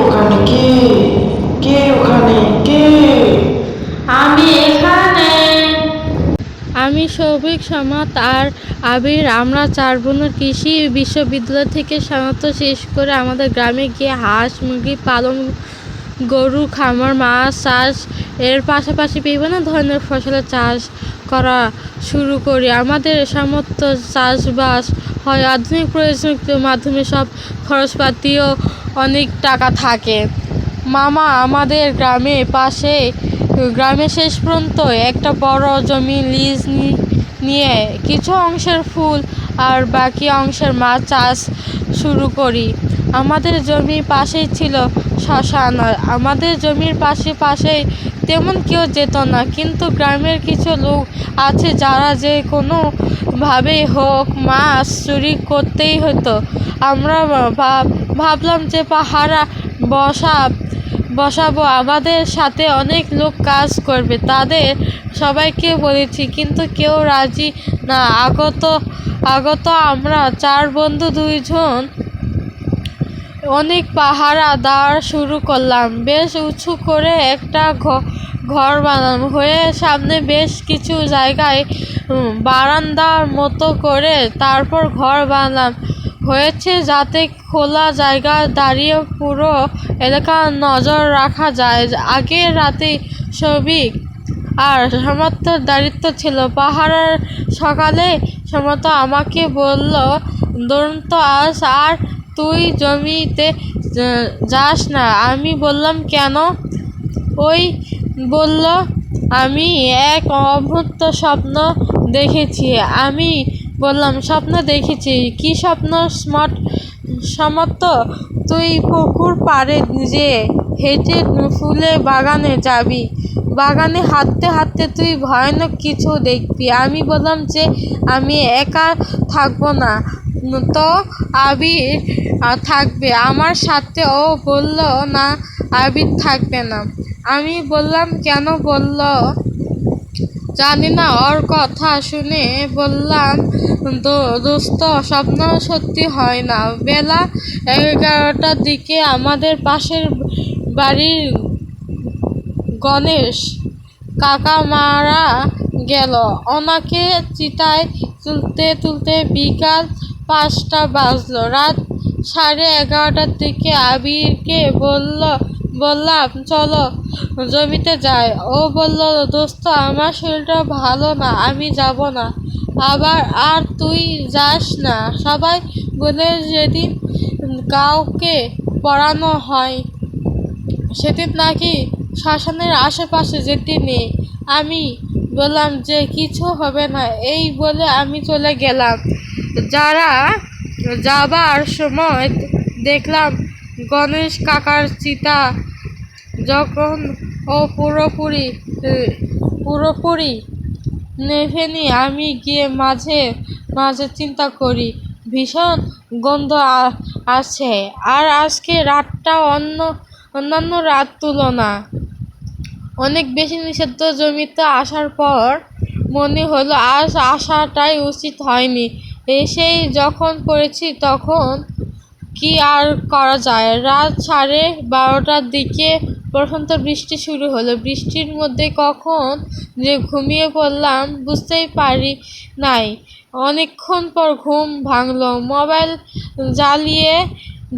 ওখানে কে? কে ওখানে? কে? আমি এখানে। আমি সৌভিক সমাত আর আবির। আমরা চার বোনের কৃষি বিশ্ববিদ্যালয় থেকে স্নাতক শেষ করে আমাদের গ্রামে গিয়ে হাঁস মুরগি পালন গরু খামার মাছ চাষ এর পাশাপাশি বিভিন্ন ধরনের ফসলের চাষ করা শুরু করি। আমাদের সামর্থ্য চাষবাস হয় আধুনিক প্রযুক্তির মাধ্যমে সব খরচপাতিও অনেক টাকা থাকে। মামা, আমাদের গ্রামে পাশে গ্রামের শেষ পর্যন্ত একটা বড় জমি লিজ নিয়ে কিছু অংশের ফুল আর বাকি অংশের মাছ চাষ শুরু করি। আমাদের জমির পাশেই ছিল শ্মশান। আমাদের জমির পাশে পাশেই তেমন কেউ যেত না, কিন্তু গ্রামের কিছু লোক আছে যারা যে কোনো ভাবেই হোক মাছ চুরি করতেই হতো। আমরা ভাব- ভাবলাম যে পাহারা বসা, বসাবো। আমাদের সাথে অনেক লোক কাজ করবে, তাদের সবাইকে বলেছি, কিন্তু কেউ রাজি না। আগত আগত আমরা চার বন্ধু দুইজন অনেক পাহারা দেওয়া শুরু করলাম। বেশ উঁচু করে একটা ঘর বানানো হয়ে সামনে বেশ কিছু জায়গায় বারান্দার মতো করে তারপর ঘর বানালাম। হয়েছে যাতে খোলা জায়গা দাঁড়িয়ে পুরো এলাকা নজর রাখা যায়। আগে রাতে সবিক আর সামর্থ্যের দায়িত্ব ছিল। পাহাড়ের সকালে সমত আমাকে বলল, দুরন্ত আস আর তুই জমিতে যাস না। আমি বললাম, কেন? ওই বলল, আমি এক অভূত স্বপ্ন দেখেছি। আমি বললাম, স্বপ্ন দেখেছি। কি স্বপ্ন, স্মার্ট সমর্থ তুই পুকুর পাড়ে যে হেঁটে ফুলে বাগানে যাবি, বাগানে হাঁটতে হাঁটতে তুই ভয়ানক কিছু দেখবি। আমি বললাম যে, আমি একা থাকব না। তো আবির থাকবে। আমার সাথে ও বলল, না, আবির থাকবে না। আমি বললাম, কেন বলল? জানি না, ওর কথা শুনে বললাম, "দো- দোস্ত, স্বপ্ন সত্যি হয় না। বেলা এগারোটার দিকে আমাদের পাশের বাড়ির গণেশ কাকা মারা গেল। ওনাকে চিতায় তুলতে তুলতে বিকাল পাঁচটা বাজলো। রাত সাড়ে এগারোটার দিকে আবিরকে বলল বললাম, চলো জমিতে যাই। ও বলল, দোস্ত, আমার শরীরটা ভালো না, আমি যাব না। আবার আর তুই যাস না। সবাই বলে যেদিন কাউকে পড়ানো হয়, সেদিন নাকি শ্মশানের আশেপাশে যেতে নেই। আমি বললাম, যে কিছু হবে না। এই বলে আমি চলে গেলাম। যারা যাবার সময় দেখলাম গণেশ কাকার চিতা যখন ও পুরোপুরি পুরোপুরি নেভেনি, আমি গিয়ে মাঝে মাঝে চিন্তা করি, ভীষণ গন্ধ আছে আর আজকে রাতটা অন্য, অন্যান্য রাত তুলনা। অনেক বেশি নিষিদ্ধ জমিতে আসার পর মনে হলো আজ আসাটাই উচিত হয়নি। এসেই যখন পড়েছি তখন কি আর করা যায়? রাত সাড়ে বারোটার দিকে প্রশান্ত বৃষ্টি শুরু হলো। বৃষ্টির মধ্যে কখন যে ঘুমিয়ে পড়লাম বুঝতেই পারি নাই। অনেকক্ষণ পর ঘুম ভাঙলো। মোবাইল জ্বালিয়ে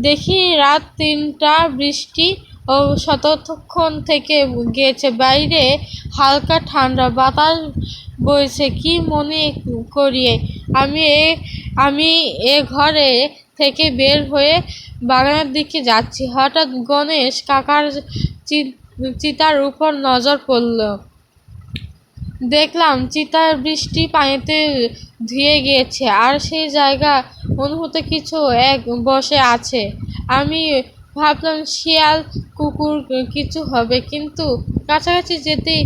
দেখি রাত তিনটা বৃষ্টি ও শতক্ষণ থেকে গিয়েছে বাইরে হালকা ঠান্ডা, বাতাস বইছে। কি মনে করিয়ে? আমি আমি এ ঘরে থেকে বের হয়ে বাগানের দিকে যাচ্ছি। হঠাৎ গণেশ কাকার চিতার উপর নজর পড়ল। দেখলাম চিতার বৃষ্টি পানিতে ধুয়ে গিয়েছে আর সেই জায়গা অনুভূত কিছু এক বসে আছে। আমি ভাবলাম, শিয়াল কুকুর কিছু হবে। কিন্তু কাছাকাছি যেতেই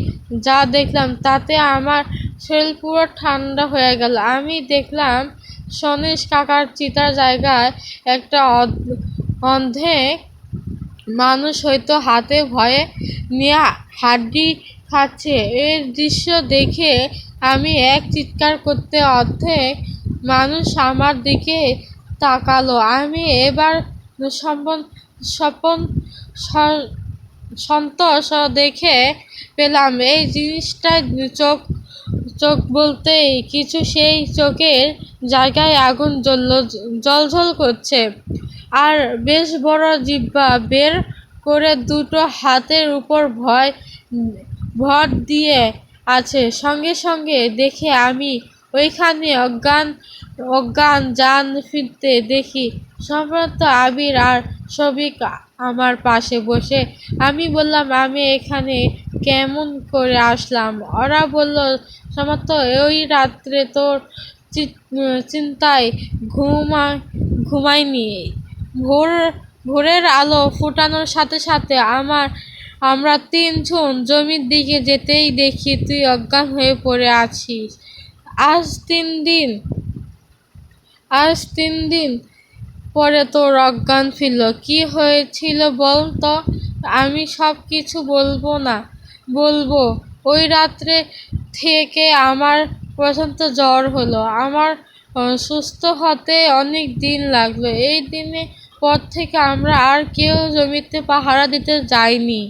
যা দেখলাম তাতে আমার শরীর পুরো ঠান্ডা হয়ে গেল। আমি দেখলাম সনেশ কাকার চিতার জায়গায় একটা অন্ধে মানুষ হয়তো হাতে ভয়ে নিয়ে হাড্ডি খাচ্ছে। এর দৃশ্য দেখে আমি এক চিৎকার করতে অর্ধেক মানুষ আমার দিকে তাকালো। আমি এবার স্বপন স্বপন সন্তোষ দেখে পেলাম, এই জিনিসটা চোখ চোখ বলতেই কিছু সেই চোখের জায়গায় আগুন জ্বলল জলঝল করছে। আর বেশ বড় জিহ্বা বের করে দুটো হাতের উপর ভয়, ভর দিয়ে আছে। সঙ্গে সঙ্গে দেখে আমি ওইখানে অজ্ঞান অজ্ঞান জান ফিরতে দেখি। সম্ভবত আবির আর সবিক আমার পাশে বসে। আমি বললাম, আমি এখানে কেমন করে আসলাম? ওরা বলল সমর্থ ওই রাত্রে তোর চিন্তায় ঘুমা ঘুমাইনি ভোর ভোরের আলো ফোটানোর সাথে সাথে আমার আমরা তিনজন জমির দিকে যেতেই দেখি তুই অজ্ঞান হয়ে পড়ে আছিস। আজ তিন দিন। আজ তিন দিন পরে তোর অজ্ঞান ফিরল। কি হয়েছিল বল তো আমি সব কিছু বলব না। বলব। ওই রাত্রে থেকে আমার প্রচণ্ড জ্বর হলো। আমার সুস্থ হতে অনেক দিন লাগল। এই দিনে পর থেকে আমরা আর কেউ জমিতে পাহারা দিতে যাইনি।